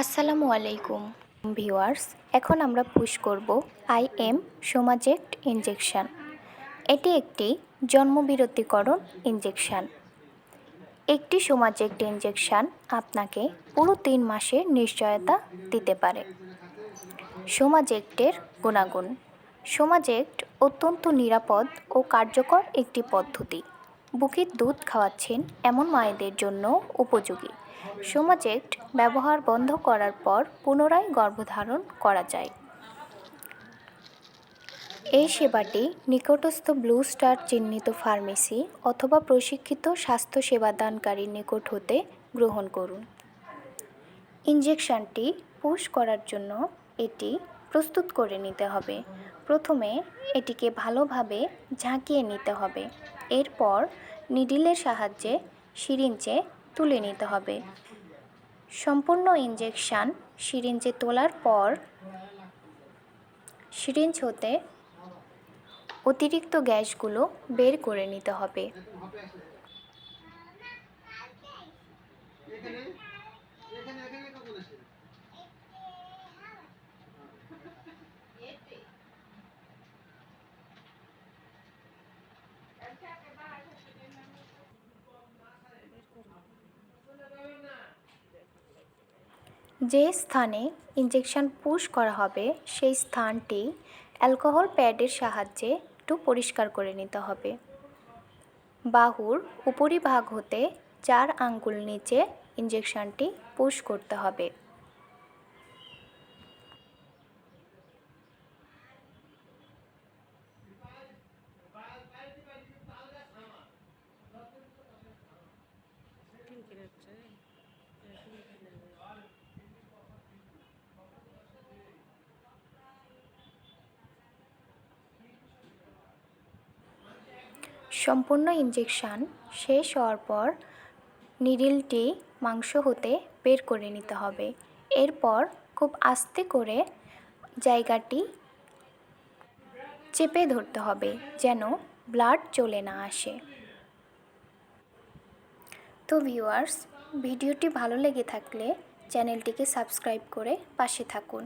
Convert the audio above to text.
আসসালামু আলাইকুম, ভিউয়ার্স। এখন আমরা পুশ করব আই এম সোমাজেক্ট ইনজেকশন। এটি একটি জন্মবিরতিকরণ ইনজেকশন। একটি সোমাজেক্ট ইনজেকশন আপনাকে পুরো তিন মাসের নিশ্চয়তা দিতে পারে। সোমাজেক্টের গুণাগুণ। সোমাজেক্ট অত্যন্ত নিরাপদ ও কার্যকর একটি পদ্ধতি। বুকের দুধ খাওয়াচ্ছেন এমন মায়েদের জন্য উপযোগী। সোমাজেক্ট ব্যবহার বন্ধ করার পর পুনরায় গর্ভধারণ করা যায়। এই সেবাটি নিকটস্থ ব্লু স্টার চিহ্নিত ফার্মেসি অথবা প্রশিক্ষিত স্বাস্থ্য সেবাদানকারীর নিকট হতে গ্রহণ করুন। ইনজেকশনটি পুশ করার জন্য এটি প্রস্তুত করে নিতে হবে। প্রথমে এটিকে ভালোভাবে ঝাঁকিয়ে নিতে হবে। এরপর নিডিলের সাহায্যে সিরিঞ্জে তুলে নিতে হবে। সম্পূর্ণ ইঞ্জেকশান সিরিঞ্জে তোলার পর সিরিঞ্জ হতে অতিরিক্ত গ্যাসগুলো বের করে নিতে হবে। যে স্থানে ইনজেকশন পুশ করা হবে, সেই স্থানটি অ্যালকোহল প্যাডের সাহায্যে একটু পরিষ্কার করে নিতে হবে। বাহুর উপরিভাগ হতে চার আঙ্গুল নিচে ইনজেকশনটি পুশ করতে হবে। সম্পূর্ণ ইনজেকশন শেষ হওয়ার পর নিডিলটি মাংস হতে বের করে নিতে হবে। এরপর খুব আস্তে করে জায়গাটি চেপে ধরতে হবে যেন ব্লাড চলে না আসে। তো ভিউয়ার্স ভিডিওটি ভালো লেগে থাকলে চ্যানেলটিকে সাবস্ক্রাইব করে পাশে থাকুন।